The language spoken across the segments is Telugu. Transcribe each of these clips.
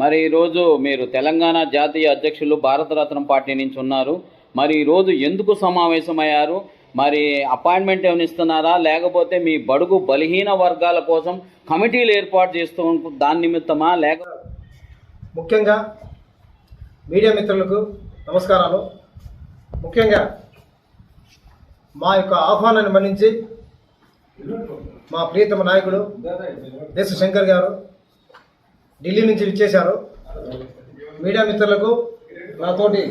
మరి ఈరోజు మీరు తెలంగాణ జాతీయ అధ్యక్షులు భారతరత్నం పార్టీ నుంచి ఉన్నారు. మరి ఈరోజు ఎందుకు సమావేశమయ్యారు? మరి అపాయింట్మెంట్ ఏమైనా ఇస్తున్నారా? లేకపోతే మీ బడుగు బలహీన వర్గాల కోసం కమిటీలు ఏర్పాటు చేస్తూ దాని నిమిత్తమా? లేక ముఖ్యంగా మీడియా మిత్రులకు నమస్కారాలు. ముఖ్యంగా మా యొక్క ఆహ్వానాన్ని మన్నించి మా ప్రియతమ నాయకుడు దేశ శంకర్ గారు ఢిల్లీ నుంచి విచ్చేశారు. మీడియా మిత్రులకు నాతోటి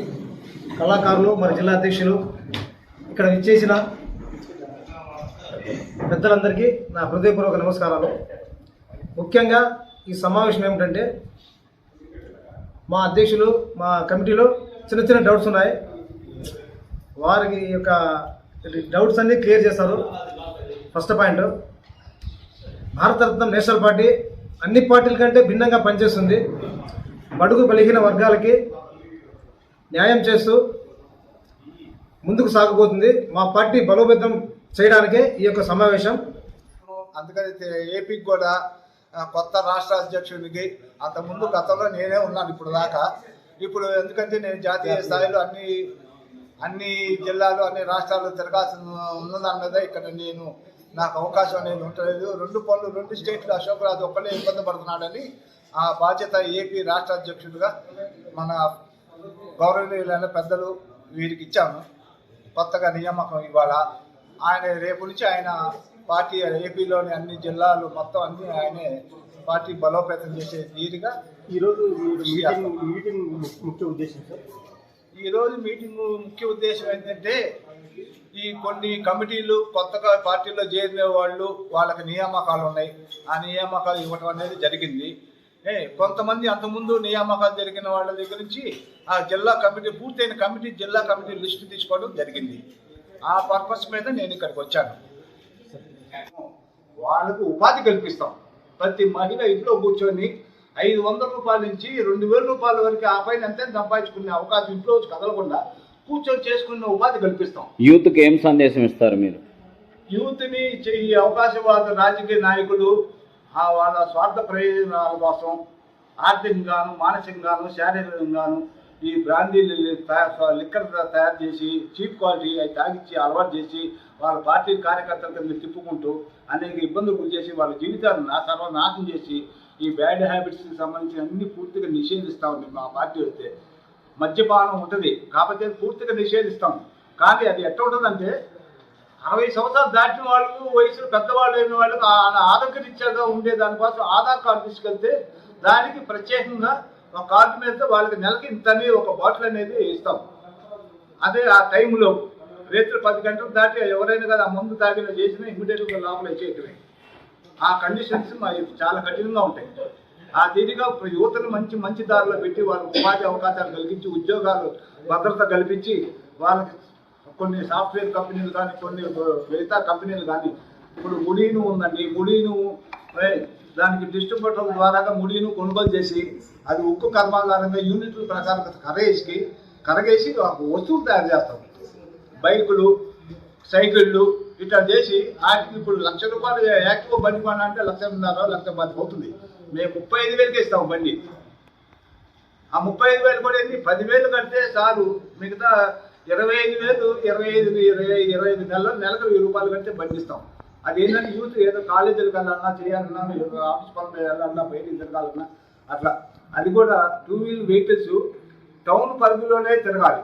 కళాకారులు మరి జిల్లా అధ్యక్షులు ఇక్కడ విచ్చేసిన పెద్దలందరికీ నా హృదయపూర్వక నమస్కారాలు. ముఖ్యంగా ఈ సమావేశం ఏమిటంటే మా అధ్యక్షులు మా కమిటీలో చిన్న చిన్న డౌట్స్ ఉన్నాయి. వారికి యొక్క డౌట్స్ అన్నీ క్లియర్ చేస్తారు. First point Bharataratnam national party అన్ని పార్టీల కంటే భిన్నంగా పనిచేస్తుంది. బడుగు బలిగిన వర్గాలకి న్యాయం చేస్తూ ముందుకు సాగబోతుంది. మా పార్టీ బలోపేతం చేయడానికే ఈ యొక్క సమావేశం. అందుకని ఏపీకి కూడా కొత్త రాష్ట్ర అధ్యక్షుడికి అంతకుముందు గతంలో నేనే ఉన్నాను ఇప్పుడు దాకా. ఇప్పుడు ఎందుకంటే నేను జాతీయ స్థాయిలో అన్ని అన్ని జిల్లాలు అన్ని రాష్ట్రాలు తిరగాల్సిన ఉన్నదాని మీద ఇక్కడ నేను నాకు అవకాశం అనేది ఉండలేదు. రెండు పనులు రెండు స్టేట్లు అశోక్ రాజు ఒక్కడే ఇబ్బంది పడుతున్నాడని ఆ బాధ్యత ఏపీ రాష్ట్ర అధ్యక్షుడిగా మన గౌరవనీయులైన పెద్దలు వీరికి ఇచ్చాను. కొత్తగా నియామకం ఇవాళ. ఆయన రేపు నుంచి ఆయన పార్టీ ఏపీలోని అన్ని జిల్లాలు మొత్తం అన్ని ఆయనే పార్టీ బలోపేతం చేసే తీరుగా ఈరోజు మీటింగ్ ముఖ్య ఉద్దేశం సార్? ఈ రోజు మీటింగ్ ముఖ్య ఉద్దేశం ఏంటంటే ఈ కొన్ని కమిటీలు కొత్తగా పార్టీలో చేరిన వాళ్ళు వాళ్ళకి నియామకాలు ఉన్నాయి. ఆ నియామకాలు ఇవ్వటం అనేది జరిగింది. ఏ కొంతమంది అంతకుముందు నియామకాలు జరిగిన వాళ్ళ దగ్గర నుంచి ఆ జిల్లా కమిటీ పూర్తయిన కమిటీ జిల్లా కమిటీ లిస్టు తీసుకోవడం జరిగింది. ఆ పర్పస్ మీద నేను ఇక్కడికి వచ్చాను. వాళ్ళకు ఉపాధి కల్పిస్తాం. ప్రతి మహిళ ఇంట్లో కూర్చొని ఐదు వందల రూపాయల నుంచి రెండు వేల రూపాయల వరకు ఆ పైన ఎంత సంపాదించుకునే అవకాశం ఇంట్లో వచ్చి కదలకుండా కూర్చొని చేసుకునే ఉపాధి కల్పిస్తాం. యూత్కి ఏం సందేశం ఇస్తారు మీరు? యూత్ని ఈ అవకాశవాద రాజకీయ నాయకులు ఆ వాళ్ళ స్వార్థ ప్రయోజనాల కోసం ఆర్థికంగాను మానసికంగాను శారీరకంగాను ఈ బ్రాందీలు తయా- లిక్కర్ తయారు చేసి చీప్ క్వాలిటీ అవి తాగిచ్చి అలవాటు చేసి వాళ్ళ పార్టీ కార్యకర్తల కింద తిప్పుకుంటూ అనేక ఇబ్బందులు గురి చేసి వాళ్ళ జీవితాలను నా సర్వనాశనం చేసి ఈ బ్యాడ్ హ్యాబిట్స్కి సంబంధించి అన్ని పూర్తిగా నిషేధిస్తూ ఉంది మా పార్టీ వస్తే మద్యపానం ఉంటుంది. కాకపోతే పూర్తిగా నిషేధిస్తాం. కానీ అది ఎట్లా ఉంటుందంటే అరవై సంవత్సరాలు దాటిన వాళ్ళకు వయసులో పెద్దవాళ్ళు అయిన వాళ్ళకు ఆ- ఆరోగ్యరీత్యాగా ఉండే దానికోసం ఆధార్ కార్డు తీసుకెళ్తే దానికి ప్రత్యేకంగా ఒక కార్డు మీద వాళ్ళకి నెలకి ఇంతని ఒక బాటిల్ అనేది ఇస్తాం. అదే ఆ టైంలో రేత్రి పది గంటలు దాటి ఎవరైనా కదా ముందు మందు తాగిన చేసినా ఇమీడియట్గా లోపల చేయటమే ఆ కండిషన్స్ మా చాలా కఠినంగా ఉంటాయి. ఆ తీరిగా యువతను మంచి మంచి దారిలో పెట్టి వాళ్ళకి ఉపాధి అవకాశాలు కలిగించి ఉద్యోగాలు భద్రత కల్పించి వాళ్ళకి కొన్ని సాఫ్ట్వేర్ కంపెనీలు కానీ కొన్ని మిగతా కంపెనీలు కానీ ఇప్పుడు ముడీను ఉందండి. ముడీను దానికి డిస్ట్రిబ్యూటర్ ద్వారా ముడీను కొనుగోలు చేసి అది ఉక్కు కర్మాగారంగా యూనిట్ల ప్రకారం కరగేసి కరగేసి ఒక వస్తువులు తయారు చేస్తాం. బైకులు సైకిళ్ళు ఇట్లా చేసి వాటికి ఇప్పుడు లక్ష రూపాయలు యాక్టివ్ బండి కొనాలంటే అంటే లక్షన్నర లక్ష పది అవుతుంది. మేము ముప్పై ఐదు వేలకి ఇస్తాం బండి. ఆ ముప్పై ఐదు వేలు కూడా ఏంటి పదివేలు కడితే చాలు. మిగతా ఇరవై ఐదు వేలు ఇరవై ఐదు ఇరవై ఇరవై ఐదు నెలలు నెలకు వెయ్యి రూపాయలు కడితే బండి ఇస్తాం. అది ఏంటంటే యూత్ ఏదో కాలేజీలకు వెళ్ళాలన్నా చేయాలన్నా ఆఫీస్ పనులు వెళ్ళాలన్నా బయట తిరగాలన్నా అట్లా. అది కూడా టూ వీల్ వెహికల్స్ టౌన్ పరిధిలోనే తిరగాలి.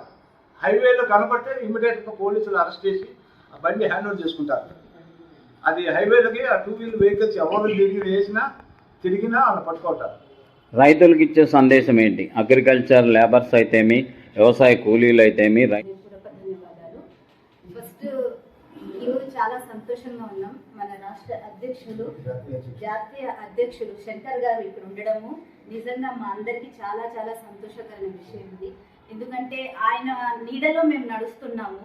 హైవేలో కనబడితే ఇమీడియట్గా పోలీసులు అరెస్ట్ చేసి ఆ బండి హ్యాండ్ ఓవర్ చేసుకుంటారు. అది హైవేలకి ఆ టూ వీల్ వెహికల్స్ ఎవరు డిగ్రీ వేసినా తిరిగినా వాళ్ళు పట్టుకుంటారు రైతులకు ఇచ్చే సందేశం ఏంటి? అగ్రికల్చర్ లేబర్స్ అయితేమి వ్యవసాయ కూలీలు అయితేమి ఫస్ట్ ఈరోజు చాలా సంతోషంగా ఉన్నాం. మన రాష్ట్ర అధ్యక్షులు జాతీయ అధ్యక్షులు శంకర్ గారు ఇక్కడ ఉండడము నిజంగా మా అందరికీ చాలా చాలా సంతోషకరమైన విషయం ఇది. ఎందుకంటే ఆయన నీడలో మేము నడుస్తున్నాము.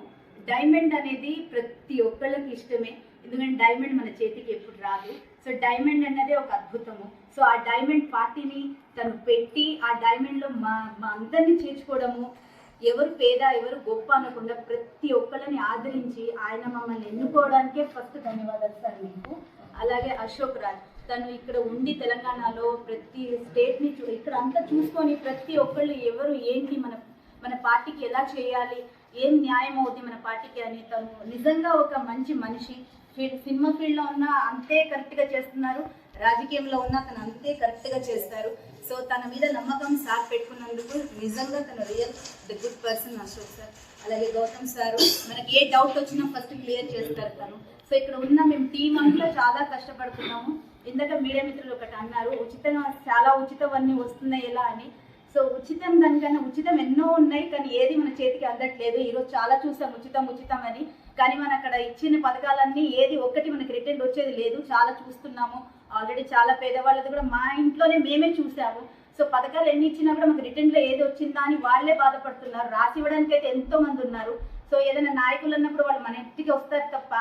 డైమండ్ అనేది ప్రతి ఒక్కళ్ళకి ఇష్టమే. ఎందుకంటే డైమండ్ మన చేతికి ఎప్పుడు రాదు. సో డైమండ్ అన్నదే ఒక అద్భుతము. సో ఆ డైమండ్ పార్టీని తను పెట్టి ఆ డైమండ్లో మా మా అందరినీ చేర్చుకోవడము ఎవరు పేద ఎవరు గొప్ప అనకుండా ప్రతి ఒక్కరిని ఆదరించి ఆయన మమ్మల్ని ఎన్నుకోవడానికే ఫస్ట్ ధన్యవాదాలు సార్ మీకు. అలాగే అశోక్ రాజ్ తను ఇక్కడ ఉండి తెలంగాణలో ప్రతి స్టేట్ని చూ ఇక్కడ అంతా చూసుకొని ప్రతి ఒక్కళ్ళు ఎవరు ఏంటి మన మన పార్టీకి ఎలా చేయాలి ఏం న్యాయం అవుతుంది మన పార్టీకి అని తను నిజంగా ఒక మంచి మనిషి. సినిమా ఫీల్డ్లో ఉన్న అంతే కరెక్ట్గా చేస్తున్నారు. రాజకీయంలో ఉన్న తను అంతే కరెక్ట్గా చేస్తారు. సో తన మీద నమ్మకం సార్ పెట్టుకున్నందుకు నిజంగా తను real the good person Ashok sir. అలాగే గౌతమ్ సార్ మనకి ఏ డౌట్ వచ్చినా ఫస్ట్ క్లియర్ చేస్తారు తను. సో ఇక్కడ ఉన్న మేము టీం అంతా చాలా కష్టపడుతున్నాము. ఇందాక మీడియా మిత్రులు ఒకటి అన్నారు ఉచితంగా చాలా ఉచితవన్నీ వస్తున్నాయి ఎలా అని? సో ఉచితం దానికన్నా ఉచితం ఎన్నో ఉన్నాయి కానీ ఏది మన చేతికి అందట్లేదు. ఈరోజు చాలా చూసాం ఉచితం ఉచితం అని. కానీ మన అక్కడ ఇచ్చిన పథకాలన్నీ ఏది ఒక్కటి మనకి రిటర్న్ వచ్చేది లేదు. చాలా చూస్తున్నాము. ఆల్రెడీ చాలా పేదవాళ్ళది కూడా మా ఇంట్లోనే మేమే చూసాము. సో పథకాలు ఎన్ని ఇచ్చినా కూడా మాకు రిటర్న్లో ఏది వచ్చిందా అని వాళ్ళే బాధపడుతున్నారు. రాసి ఇవ్వడానికి అయితే ఎంతో మంది ఉన్నారు. సో ఏదైనా నాయకులు అన్నప్పుడు వాళ్ళు మన ఇంటికి వస్తారు తప్ప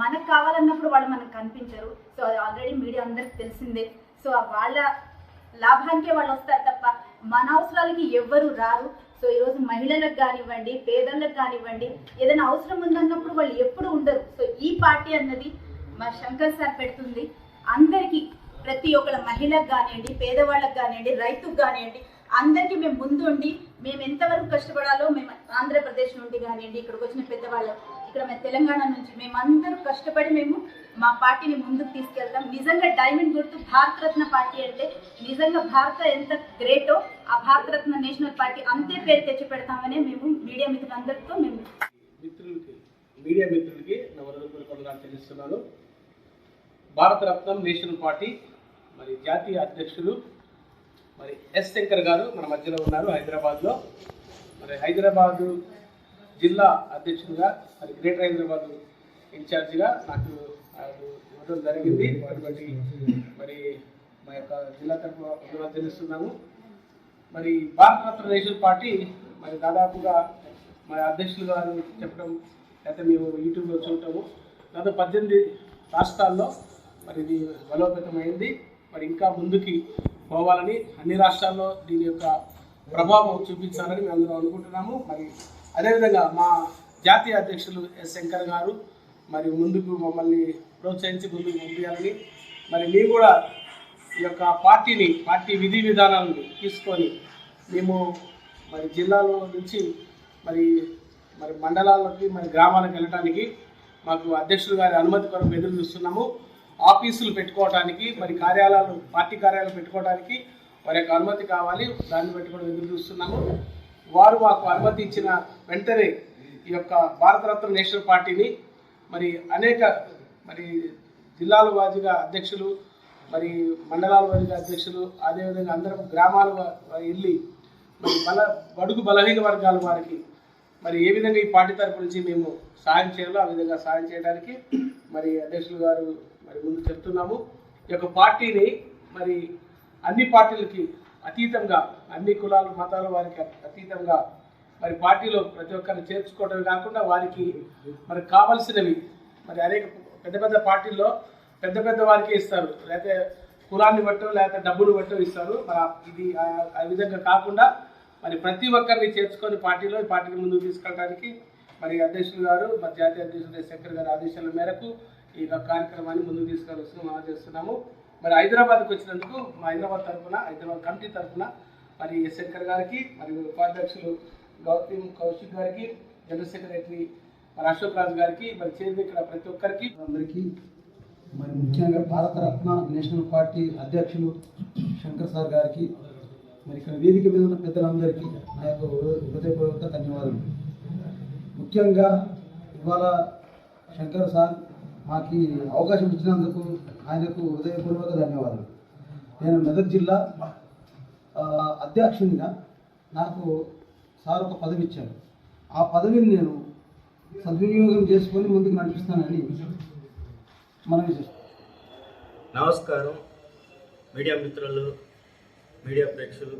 మనకు కావాలన్నప్పుడు వాళ్ళు మనకు కనిపించరు. సో అది ఆల్రెడీ మీడియా అందరికి తెలిసిందే. సో వాళ్ళ లాభానికే వాళ్ళు వస్తారు తప్ప మన అవసరాలకి ఎవ్వరు రారు. సో ఈరోజు మహిళలకు కానివ్వండి పేదలకు కానివ్వండి ఏదైనా అవసరం ఉందన్నప్పుడు వాళ్ళు ఎప్పుడు ఉండరు. సో ఈ పార్టీ అన్నది మా శంకర్ సార్ పెడుతుంది. అందరికీ ప్రతి ఒక్కళ్ళ మహిళకు కానివ్వండి పేదవాళ్ళకి కానివ్వండి రైతుకు కానివ్వండి అందరికీ మేము ముందుండి మేము ఎంతవరకు కష్టపడాలో మేము ఆంధ్రప్రదేశ్ నుండి కానివ్వండి ఇక్కడికి వచ్చిన పెద్దవాళ్ళు ఇక్కడ మేము తెలంగాణ నుంచి మేమందరూ కష్టపడి మేము మా పార్టీని ముందుకు తీసుకెళ్తాం నిజంగా డైమండ్ గుర్తు భారతరత్న పార్టీ అంటే నిజంగా భారత ఎంత గ్రేటో ఆ భారతరత్న నేషనల్ పార్టీ అంతే పేరు తెచ్చి పెడతామని మేము మీడియా మిత్రులందరితో మేము మిత్రులకి మీడియా మిత్రులకి నా హృదయపూర్వకంగా తెలుస్తున్నాను భారతరత్నం నేషనల్ పార్టీ మరి జాతీయ అధ్యక్షులు మరి ఎస్ శంకర్ గారు మన మధ్యలో ఉన్నారు హైదరాబాద్లో. మరి హైదరాబాదు జిల్లా అధ్యక్షుడిగా మరి గ్రేటర్ హైదరాబాద్ ఇన్ఛార్జిగా నాకు నాకు ఇవ్వడం జరిగింది. అటువంటి మరి మా యొక్క జిల్లా తరఫున వందనాలు తెలుస్తున్నాము. మరి భారతరత్న నేషనల్ పార్టీ మరి దాదాపుగా మరి అధ్యక్షులు గారు చెప్పడం అయితే మేము యూట్యూబ్లో చూడటము. దాదాపు పద్దెనిమిది రాష్ట్రాల్లో మరి ఇది బలోపేతమైంది. మరి ఇంకా ముందుకి పోవాలని అన్ని రాష్ట్రాల్లో దీని యొక్క ప్రభావం చూపించాలని మేము అందరం అనుకుంటున్నాము. మరి అదేవిధంగా మా జాతీయ అధ్యక్షులు ఎస్ శంకర్ గారు మరి ముందుకు మమ్మల్ని ప్రోత్సహించి ముందుకు పంపించాలని. మరి మేము కూడా ఈ యొక్క పార్టీని పార్టీ విధి విధానాలను తీసుకొని మేము మరి జిల్లాలో నుంచి మరి మరి మండలాలకి మరి గ్రామాలకు వెళ్ళడానికి మాకు అధ్యక్షులు గారి అనుమతి కొరకు ఎదురు చూస్తున్నాము. ఆఫీసులు పెట్టుకోవడానికి మరి కార్యాలయాలు పార్టీ కార్యాలయాలు పెట్టుకోవడానికి వారి యొక్క అనుమతి కావాలి. దాన్ని బట్టి కూడా ఎదురు చూస్తున్నాము. వారు మాకు అనుమతి ఇచ్చిన వెంటనే ఈ యొక్క భారతరత్న నేషనల్ పార్టీని మరి అనేక మరి జిల్లాల వారీగా అధ్యక్షులు మరి మండలాల వారీగా అధ్యక్షులు అదేవిధంగా అందరం గ్రామాల వెళ్ళి మరి బల బడుగు బలహీన వర్గాల వారికి మరి ఏ విధంగా ఈ పార్టీ తరపు నుంచి మేము సాయం చేయాలో ఆ విధంగా సాయం చేయడానికి మరి అధ్యక్షులు గారు మరి ముందు చెప్తున్నాము. ఈ యొక్క పార్టీని మరి అన్ని పార్టీలకి అతీతంగా అన్ని కులాలు మతాల వారికి అతీతంగా మరి పార్టీలో ప్రతి ఒక్కరిని చేర్చుకోవటమే కాకుండా వారికి మరి కావలసినవి మరి అనేక పెద్ద పెద్ద పార్టీల్లో పెద్ద పెద్ద వారికి ఇస్తారు. లేకపోతే కులాన్ని బట్టో లేకపోతే డబ్బులు బట్టో ఇస్తారు. మరి ఇది ఆ- విధంగా కాకుండా మరి ప్రతి ఒక్కరిని చేర్చుకొని పార్టీలో ఈ పార్టీని ముందుకు తీసుకెళ్ళడానికి మరి అధ్యక్షులు గారు మరి జాతీయ అధ్యక్షుడు శంకర్ గారి ఆదేశాల మేరకు ఈ యొక్క కార్యక్రమాన్ని ముందుకు తీసుకెళ్ళవలసిన మనం చేస్తున్నాము. మరి హైదరాబాద్కి వచ్చినందుకు మా హైదరాబాద్ తరఫున హైదరాబాద్ కమిటీ తరఫున మరి ఎస్ శంకర్ గారికి మరియు ఉపాధ్యక్షులు గౌతమ్ కౌశిక్ గారికి జనరల్ సెక్రటరీ మరి అశోక్ రాజు గారికి మరి చేరిన ఇక్కడ ప్రతి ఒక్కరికి. అందరికీ మరి ముఖ్యంగా భారతరత్న నేషనల్ పార్టీ అధ్యక్షులు శంకర్ సార్ గారికి మరి ఇక్కడ వేదిక మీద ఉన్న పెద్దలందరికీ నా యొక్క హృదయపూర్వక ధన్యవాదాలు ముఖ్యంగా ఇవాళ శంకర్ సార్ మాకు అవకాశం ఇచ్చినందుకు ఆయనకు హృదయపూర్వక ధన్యవాదాలు నేను మెదక్ జిల్లా అధ్యక్షునిగా నాకు సార్ ఒక పదవి ఇచ్చారు ఆ పదవిని నేను సద్వినియోగం చేసుకొని ముందుకు నడిపిస్తానని మనవి నమస్కారం. మీడియా మిత్రులు మీడియా ప్రేక్షకులు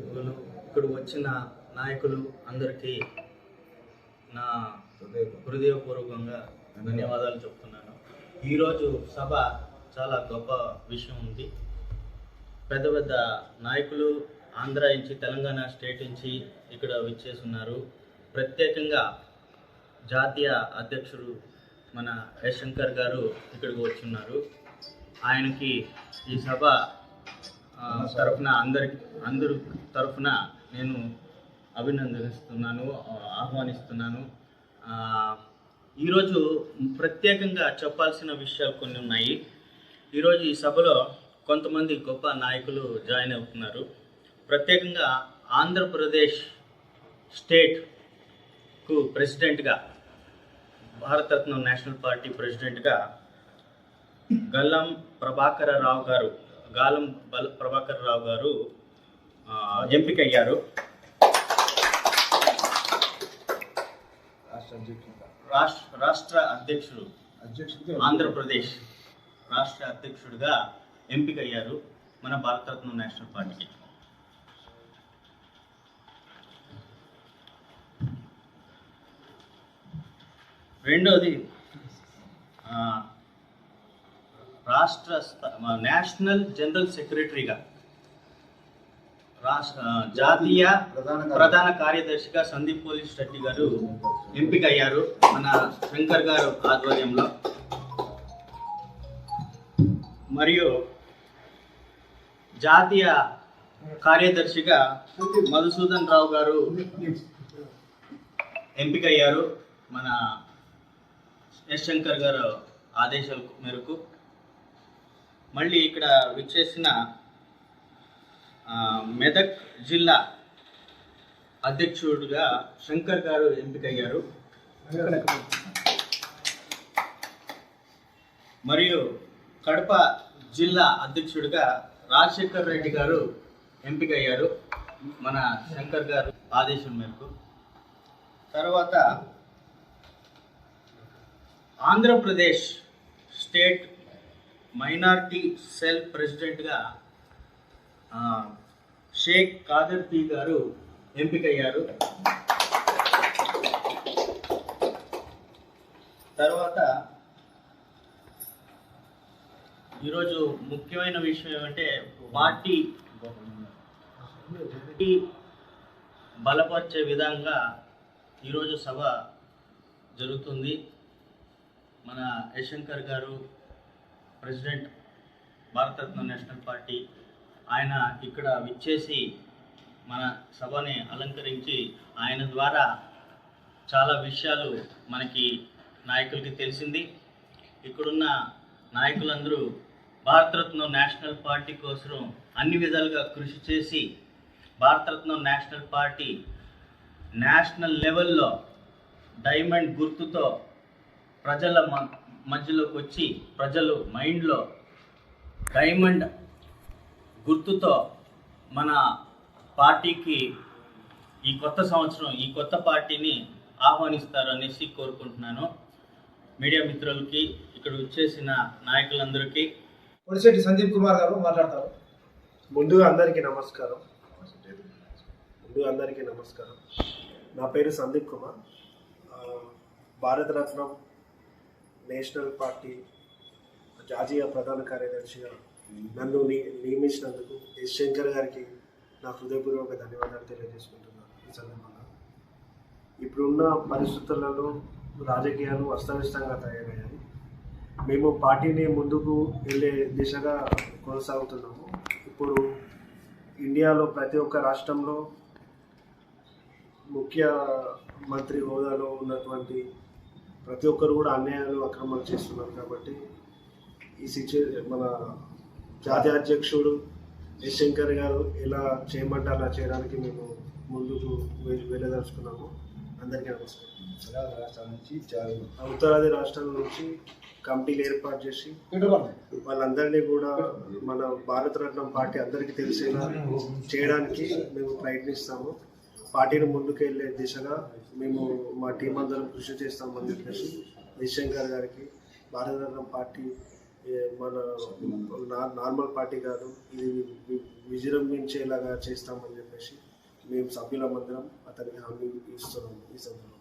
ఇక్కడ వచ్చిన నాయకులు అందరికీ నా హృదయపూర్వకంగా ధన్యవాదాలు చెప్తున్నాను. ఈరోజు సభ చాలా గొప్ప విషయం ఉంది. పెద్ద పెద్ద నాయకులు ఆంధ్ర నుంచి తెలంగాణ స్టేట్ నుంచి ఇక్కడ విచ్చేస్తున్నారు. ప్రత్యేకంగా జాతీయ అధ్యక్షుడు మన ఎస్ శంకర్ గారు ఇక్కడికి వచ్చున్నారు. ఆయనకి ఈ సభ తరఫున తరఫున అందరి అందరు తరఫున నేను అభినందనిస్తున్నాను ఆహ్వానిస్తున్నాను. ఈరోజు ప్రత్యేకంగా చెప్పాల్సిన విషయాలు కొన్ని ఉన్నాయి. ఈరోజు ఈ సభలో కొంతమంది గొప్ప నాయకులు జాయిన్ అవుతున్నారు. ప్రత్యేకంగా ఆంధ్రప్రదేశ్ స్టేట్కు ప్రెసిడెంట్గా భారతరత్న నేషనల్ పార్టీ ప్రెసిడెంట్గా గల్లం ప్రభాకర రావు గారు గాలం బల ప్రభాకర రావు గారు ఎంపికయ్యారు. రాష్ట్ర రాష్ట్ర అధ్యక్షుడు ఆంధ్రప్రదేశ్ రాష్ట్ర అధ్యక్షుడిగా ఎంపికయ్యారు మన భారతరత్న నేషనల్ పార్టీకి. రెండోది రాష్ట్ర నేషనల్ జనరల్ సెక్రటరీగా రాష్ట్ర జాతీయ ప్రధాన కార్యదర్శిగా సందీప్ పోలీస్ రెడ్డి గారు ఎంపికయ్యారు మన శంకర్ గారు ఆధ్వర్యంలో. మరియు జాతీయ కార్యదర్శిగా మధుసూదన్ రావు గారు ఎంపికయ్యారు మన ఎస్ శంకర్ గారు ఆదేశాల మేరకు మళ్ళీ ఇక్కడ విచ్చేసిన మెదక్ జిల్లా అధ్యక్షుడిగా శంకర్ గారు ఎంపికయ్యారు. మరియు కడప జిల్లా అధ్యక్షుడిగా రాజశేఖర్ రెడ్డి గారు ఎంపికయ్యారు మన శంకర్ గారు ఆదేశం మేరకు. తర్వాత ఆంధ్రప్రదేశ్ స్టేట్ మైనార్టీ సెల్ ప్రెసిడెంట్గా షేక్ కాదర్ పీ గారు ఎంపికయ్యారు. తర్వాత ఈరోజు ముఖ్యమైన విషయం ఏమంటే పార్టీ బలపరిచే విధంగా ఈరోజు సభ జరుగుతుంది. మన యశంకర్ గారు ప్రెసిడెంట్ భారతరత్న నేషనల్ పార్టీ ఆయన ఇక్కడ విచ్చేసి మన సభని అలంకరించి ఆయన ద్వారా చాలా విషయాలు మనకి నాయకులకి తెలిసింది. ఇక్కడున్న నాయకులందరూ భారతరత్న నేషనల్ పార్టీ కోసం అన్ని విధాలుగా కృషి చేసి భారతరత్న నేషనల్ పార్టీ నేషనల్ లెవెల్లో డైమండ్ గుర్తుతో ప్రజల మ- మధ్యలోకి వచ్చి ప్రజలు మైండ్లో డైమండ్ గుర్తుతో మన పార్టీకి ఈ కొత్త సంవత్సరం ఈ కొత్త పార్టీని ఆహ్వానిస్తారు అనేసి కోరుకుంటున్నాను. మీడియా మిత్రులకి ఇక్కడ వచ్చేసిన నాయకులందరికీ. పొడిశెట్టి సందీప్ కుమార్ గారు మాట్లాడతారు. ముందుగా అందరికీ నమస్కారం. ముందుగా అందరికీ నమస్కారం. నా పేరు సందీప్ కుమార్. భారతరత్నం నేషనల్ పార్టీ జాతీయ ప్రధాన కార్యదర్శిగా నన్ను ని నియమించినందుకు ఎస్ శంకర్ గారికి నా హృదయపూర్వక ధన్యవాదాలు తెలియజేసుకుంటున్నాను ఈ సందర్భంగా. ఇప్పుడున్న పరిస్థితులలో రాజకీయాలు అస్తవ్యస్తంగా తయారయ్యాయి. మేము పార్టీని ముందుకు వెళ్ళే దిశగా కొనసాగుతున్నాము. ఇప్పుడు ఇండియాలో ప్రతి ఒక్క రాష్ట్రంలో ముఖ్య మంత్రి హోదాలో ఉన్నటువంటి ప్రతి ఒక్కరు కూడా అన్యాయాలు అక్రమాలు చేస్తున్నారు కాబట్టి ఈ సిచ్యువే మన జాతీయ అధ్యక్షుడు ఎస్ శంకర్ గారు ఎలా చేయమంటే అలా చేయడానికి మేము ముందుకు వెళ్ళదలుచుకున్నాము. అందరికీ నమస్కారం. ఉత్తరాది రాష్ట్రాల నుంచి కమిటీలు ఏర్పాటు చేసి వాళ్ళందరినీ కూడా మన భారతరత్నం పార్టీ అందరికీ తెలిసేలా చేయడానికి మేము ప్రయత్నిస్తాము. పార్టీని ముందుకు వెళ్ళే దిశగా మేము మా టీం అందరం కృషి చేస్తామని చెప్పేసి జయశంకర్ గారికి భారతరత్నం పార్టీ మన నా- నార్మల్ పార్టీ కాదు ఇది విజృంభించేలాగా చేస్తామని చెప్పేసి మేము సభ్యులమందరం అతనికి హామీ ఇస్తున్నాము ఈ సందర్భంలో